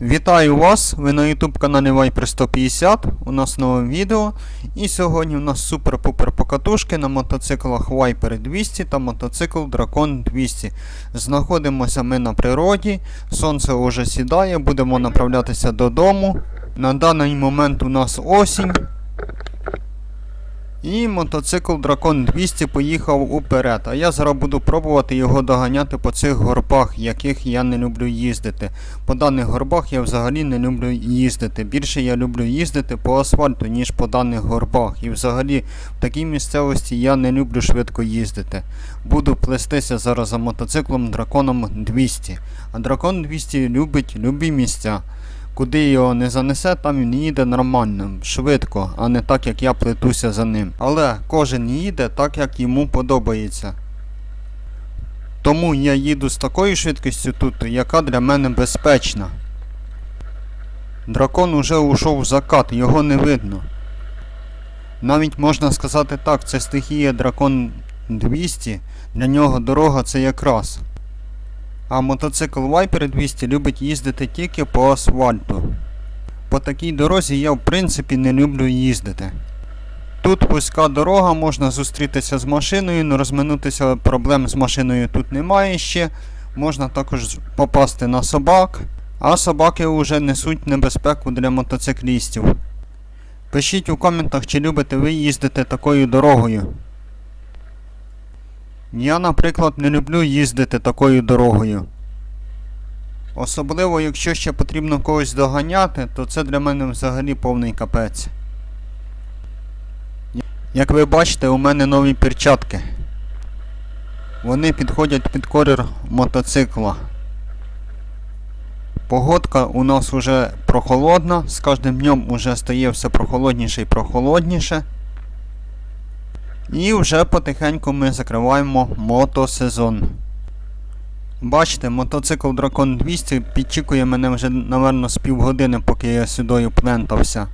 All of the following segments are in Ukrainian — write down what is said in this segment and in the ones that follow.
Вітаю вас! Ви на YouTube каналі Viper 150. У нас нове відео. І сьогодні у нас супер-пупер покатушки на мотоциклах Viper 200 та мотоцикл Dragon 200. Знаходимося ми на природі. Сонце вже сідає, будемо направлятися додому. На даний момент у нас осінь. І мотоцикл Dragon 200 поїхав уперед. А я зараз буду пробувати його доганяти по цих горбах, яких я не люблю їздити. По даних горбах я взагалі не люблю їздити. Більше я люблю їздити по асфальту, ніж по даних горбах. І взагалі в такій місцевості я не люблю швидко їздити. Буду плестися зараз за мотоциклом драконом 200. А дракон 200 любить любі місця. Куди його не занесе, там він їде нормально, швидко, а не так, як я плетуся за ним. Але кожен їде так, як йому подобається. Тому я їду з такою швидкістю тут, яка для мене безпечна. Дракон уже ушов в закат, його не видно. Навіть можна сказати так, це стихія дракон 200, для нього дорога це якраз. А мотоцикл Viper 200 любить їздити тільки по асфальту. По такій дорозі я в принципі не люблю їздити. Тут вузька дорога, можна зустрітися з машиною, але розминутися проблем з машиною тут немає ще. Можна також попасти на собак, а собаки вже несуть небезпеку для мотоциклістів. Пишіть у коментах, чи любите ви їздити такою дорогою. Я, наприклад, не люблю їздити такою дорогою. Особливо, якщо ще потрібно когось доганяти, то це для мене взагалі повний капець. Як ви бачите, у мене нові перчатки. Вони підходять під колір мотоцикла. Погодка у нас уже прохолодна, з кожним днем уже стає все прохолодніше і прохолодніше. І вже потихеньку ми закриваємо мотосезон. Бачите, мотоцикл Дракон 200 підчікує мене вже, напевно, з півгодини, поки я сюди плентався.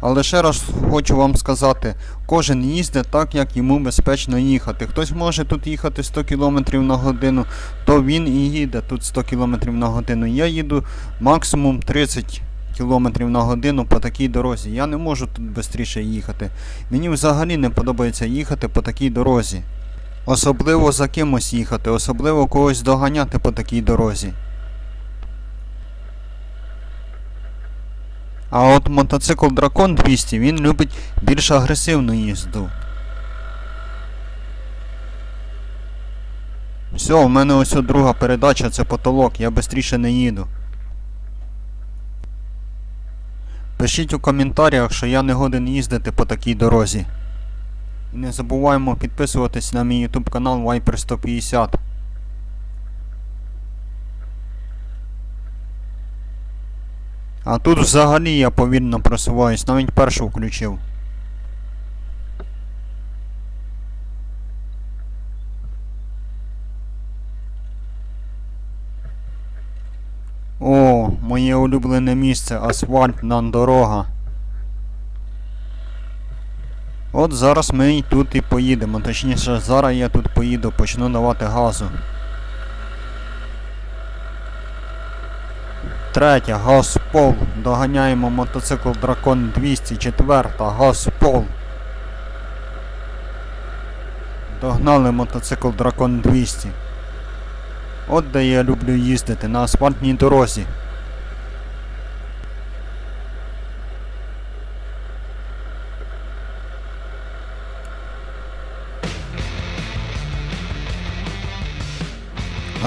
Але ще раз хочу вам сказати, кожен їздить так, як йому безпечно їхати. Хтось може тут їхати 100 км на годину, то він і їде тут 100 км на годину. Я їду максимум 30 км на годину по такій дорозі. Я не можу тут швидше їхати. Мені взагалі не подобається їхати по такій дорозі. Особливо за кимось їхати, особливо когось доганяти по такій дорозі. А от мотоцикл Дракон 200 він любить більш агресивну їзду. Все, у мене ось друга передача, це потолок, я швидше не їду. Пишіть у коментарях, що я не годен їздити по такій дорозі. І не забуваємо підписуватись на мій YouTube канал Viper 150. А тут взагалі я повільно просуваюсь, навіть першу включив. Моє улюблене місце, асфальтна дорога. От зараз ми тут і поїдемо. Точніше, зараз я тут поїду, почну давати газу. Третє, газ пол. Доганяємо мотоцикл Дракон 204, газ в пол. Догнали мотоцикл Дракон 200. От де я люблю їздити, на асфальтній дорозі.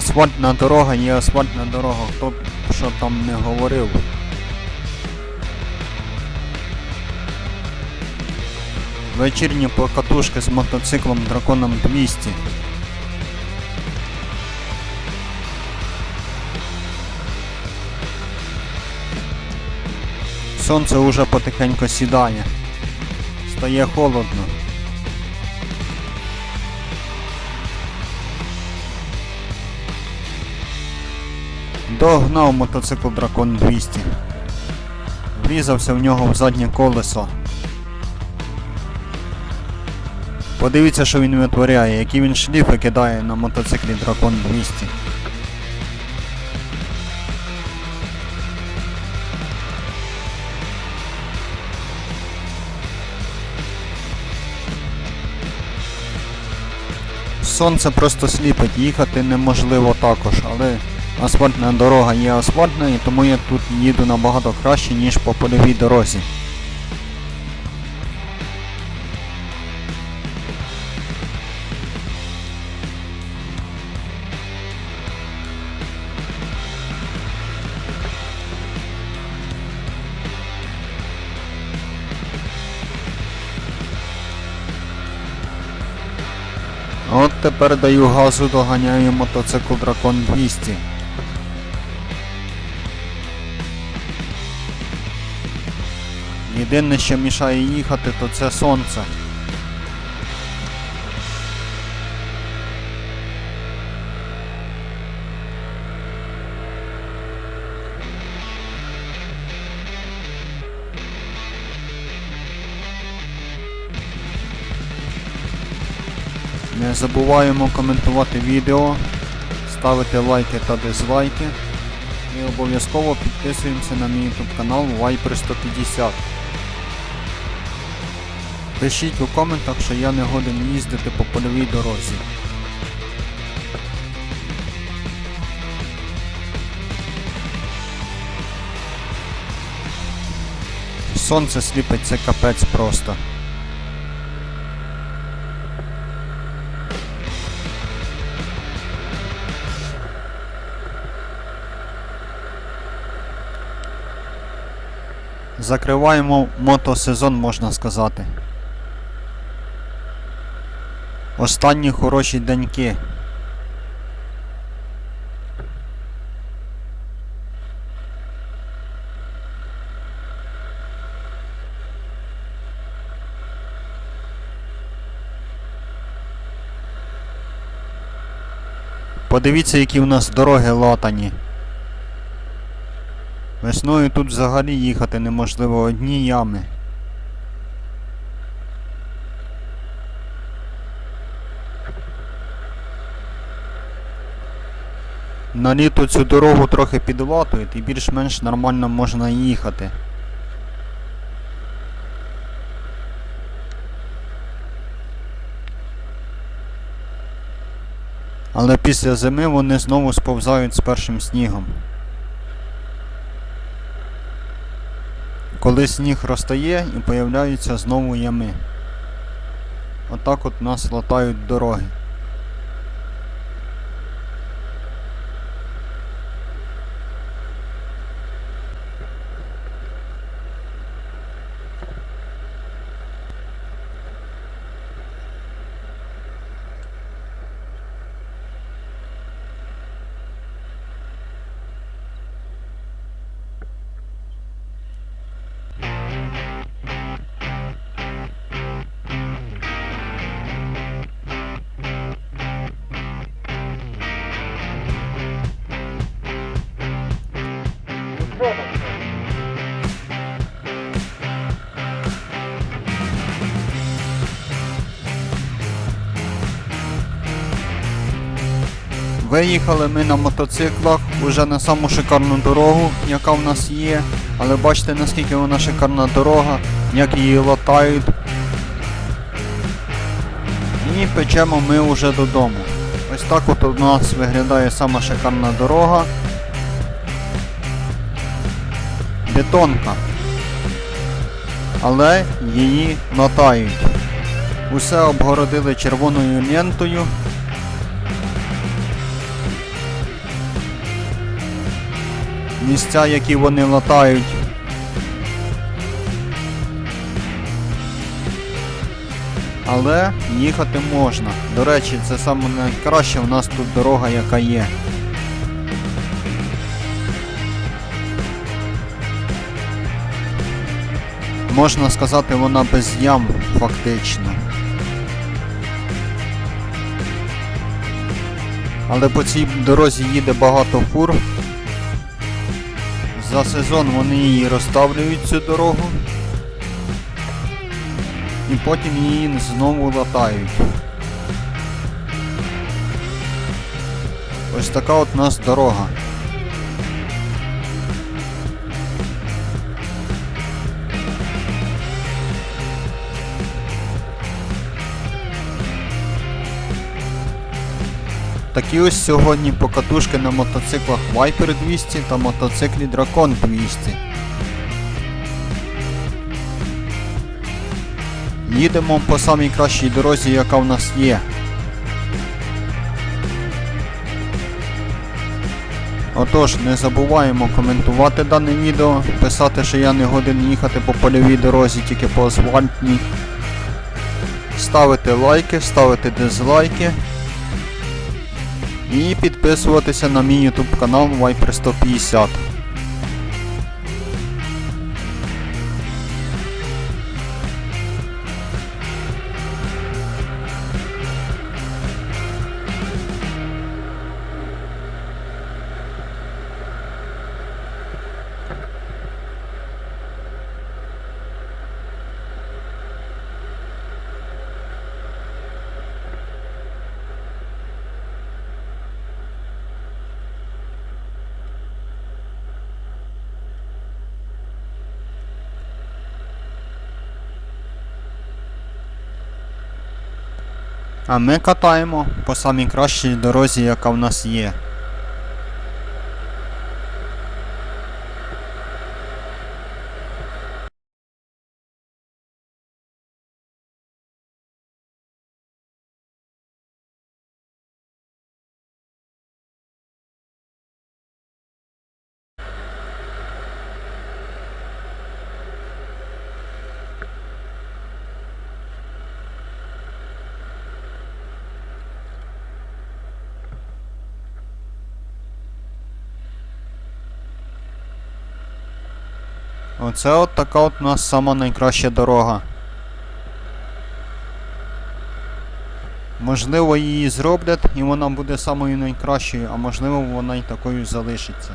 Асфальтна дорога є асфальтна дорога, хто б що там не говорив. Вечірні покатушки з мотоциклом Драконом 200. Сонце уже потихеньку сідає. Стає холодно. Догнав мотоцикл Дракон 200. Врізався в нього в заднє колесо. Подивіться, що він витворяє, які він шліфи кидає на мотоциклі Дракон 200. Сонце просто сліпить, їхати неможливо також, але асфальтна дорога є асфальтною, тому я тут їду набагато краще, ніж по польовій дорозі. От тепер даю газу, доганяю мотоцикл Дракон 200. Єдине, що мішає їхати, то це сонце. Не забуваємо коментувати відео, ставити лайки та дизлайки. І обов'язково підписуємося на мій YouTube канал Viper 150. Пишіть у коментах, що я не годен їздити по польовій дорозі. Сонце сліпить, це капець просто. Закриваємо мотосезон, можна сказати. Останні хороші деньки. Подивіться, які в нас дороги латані. Весною тут взагалі їхати неможливо одні ями. На літо цю дорогу трохи підлатують і більш-менш нормально можна їхати. Але після зими вони знову сповзають з першим снігом. Коли сніг розтає і появляються знову ями. Отак от нас латають дороги. Виїхали ми на мотоциклах уже на саму шикарну дорогу, яка в нас є. Але бачите наскільки вона шикарна дорога, як її латають. І печемо ми вже додому. Ось так от у нас виглядає сама шикарна дорога. Бетонка. Але її латають. Усе обгородили червоною лентою. Місця, які вони латають. Але їхати можна. До речі, це саме найкраща в нас тут дорога, яка є. Можна сказати, вона без ям фактично. Але по цій дорозі їде багато фур. За сезон вони її розставлюють цю дорогу і потім її знову латають. Ось така от у нас дорога. Такі ось сьогодні покатушки на мотоциклах Viper 200 та мотоциклі Дракон 200. Їдемо по самій кращій дорозі, яка в нас є. Отож, не забуваємо коментувати дане відео, писати, що я не годен їхати по польовій дорозі, тільки по асфальтній. Ставити лайки, ставити дизлайки. І підписуватися на мій YouTube канал Viper 150. А ми катаємо по самій кращій дорозі, яка в нас є. Оце от така от у нас сама найкраща дорога. Можливо, її зроблять і вона буде самою найкращою, а можливо вона й такою залишиться.